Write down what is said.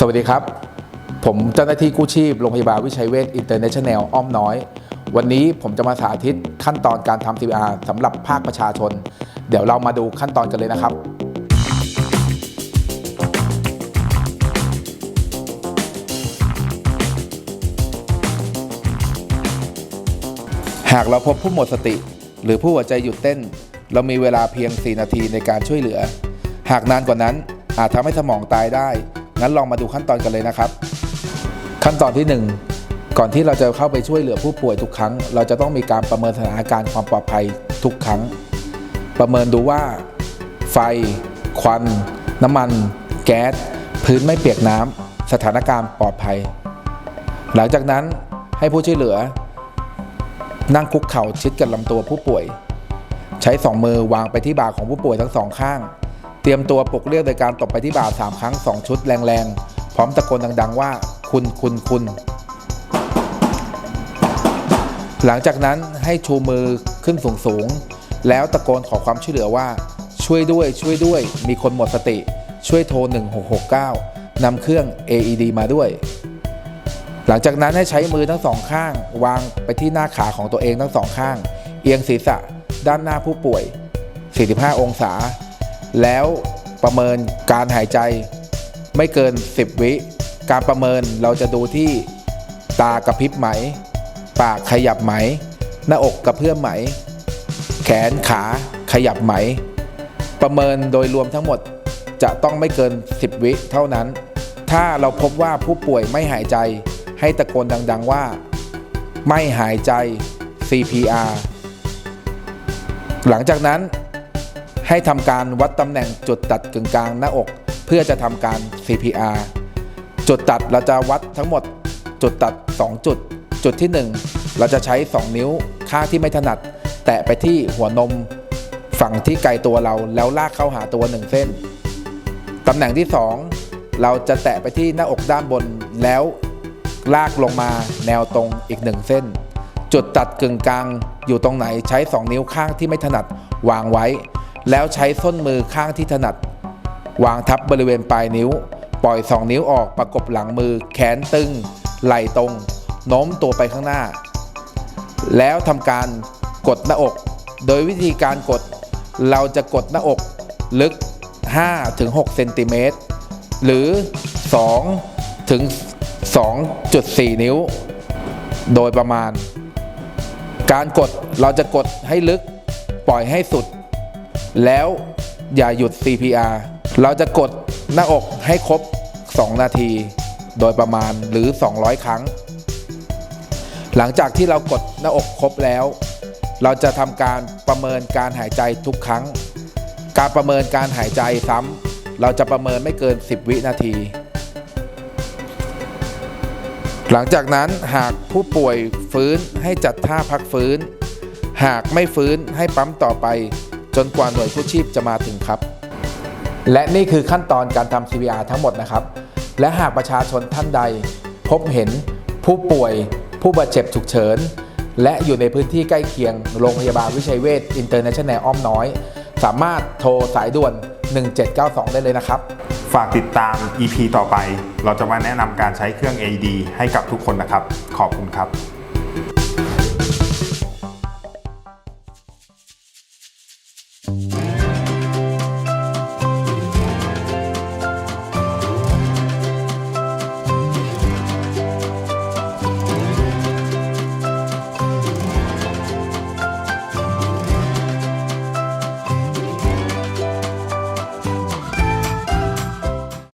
สวัสดีครับ ผมเจ้าหน้าที่กู้ชีพโรงพยาบาลวิชัยเวชอินเตอร์เนชั่นแนลอ้อมน้อย วันนี้ผมจะมาสาธิตขั้นตอนการทำ CPR สำหรับภาคประชาชน เดี๋ยวเรามาดูขั้นตอนกันเลยนะครับ หากเราพบผู้หมดสติ หรือผู้หัวใจหยุดเต้น เรามีเวลาเพียง 4 นาทีในการช่วยเหลือ หากนานกว่านั้นอาจทำให้สมองตายได้ งั้นลองมาดูขั้นตอนกันเลยนะครับ ขั้นตอนที่ 1 ก่อนที่เราจะเข้าไปช่วยเหลือผู้ป่วยทุกครั้ง เราจะต้องมีการประเมินสถานการณ์ความปลอดภัยทุกครั้ง ประเมินดูว่า ไฟ ควัน น้ำมัน แก๊ส พื้นไม่เปียกน้ำสถานการณ์ปลอดภัย หลังจากนั้นให้ผู้ช่วยเหลือ นั่งคุกเข่าชิดกับลำตัวผู้ป่วย ใช้สองมือวางไปที่บ่าของผู้ป่วยทั้งสองข้าง รียมตัวปลุกเรียกโดยการตบไปที่บ่าสามครั้งสองชุดแรงๆ พร้อมตะโกนดังๆว่า คุณคุณคุณ หลังจากนั้นให้ชูมือขึ้นสูงๆ แล้วตะโกนขอความช่วยเหลือว่า ช่วยด้วยช่วยด้วย มีคนหมดสติ ช่วยโทร 1669นำเครื่อง AED มาด้วย หลังจากนั้นให้ใช้มือทั้งสองข้าง วางไปที่หน้าขาของตัวเองทั้งสองข้าง เอียงศีรษะด้านหน้าผู้ป่วย 45 องศา แล้วประเมินการหายใจไม่เกิน 10 วิ การประเมินเราจะดูที่ตากระพริบไหม ปากขยับไหม หน้าอกกระเพื่อมไหม แขนขาขยับไหม ประเมินโดยรวมทั้งหมดจะต้องไม่เกิน 10 วิเท่านั้น ถ้าเราพบว่าผู้ป่วยไม่หายใจ ให้ตะโกนดัง ๆว่า ไม่หายใจ CPR หลังจากนั้น ให้ทำการวัดตำแหน่งจุดตัดกึ่งกลางหน้าอก เพื่อจะทำการ CPR จุดตัดเราจะวัดทั้งหมดจุดตัด 2 จุด จุดที่ 1 เราจะใช้ 2 นิ้วข้างที่ไม่ถนัด แตะไปที่หัวนม ฝั่งที่ไกลตัวเราแล้วลากเข้าหาตัว 1 เส้น ตำแหน่งที่ 2 เราจะแตะไปที่หน้าอกด้านบนแล้วลากลงมาแนวตรงอีก 1 เส้น จุดตัดกึ่งกลางอยู่ตรงไหนใช้ 2 นิ้วข้างที่ไม่ถนัดวางไว้ แล้วใช้ส้นมือข้างที่ถนัด วางทับบริเวณปลายนิ้ว ปล่อย 2 นิ้วออกประกบหลังมือ แขนตึง ไหล่ตรงโน้มตัวไปข้างหน้า แล้วทำการกดหน้าอก โดยวิธีการกดเราจะกดหน้าอกลึก 5-6เซนติเมตรหรือ 2 ถึง 2.4 นิ้ว โดยประมาณ การกดเราจะกดให้ลึกปล่อยให้สุด แล้วอย่าหยุด CPR เราจะกดหน้าอกให้ครบ 2 นาที โดยประมาณหรือ 200 ครั้ง หลังจากที่เรากดหน้าอกครบแล้ว เราจะทำการประเมินการหายใจทุกครั้ง การประเมินการหายใจซ้ำเราจะประเมินไม่เกิน 10 วินาที หลังจากนั้นหากผู้ป่วยฟื้นให้จัดท่าพักฟื้น หากไม่ฟื้นให้ปั๊มต่อไป จนกว่าหน่วยกู้ชีพจะมาถึงครับ และนี่คือขั้นตอนการทำ CPR ทั้งหมดนะครับ และหากประชาชนท่านใด พบเห็นผู้ป่วย ผู้บาดเจ็บฉุกเฉิน และอยู่ในพื้นที่ใกล้เคียง โรงพยาบาลวิชัยเวชอินเตอร์เนชั่นแนลอ้อมน้อย สามารถโทรสายด่วน 1792 ได้เลยนะครับฝากติดตาม EP ต่อไป เราจะมาแนะนำการใช้เครื่อง AED ให้กับทุกคนนะครับ ขอบคุณครับ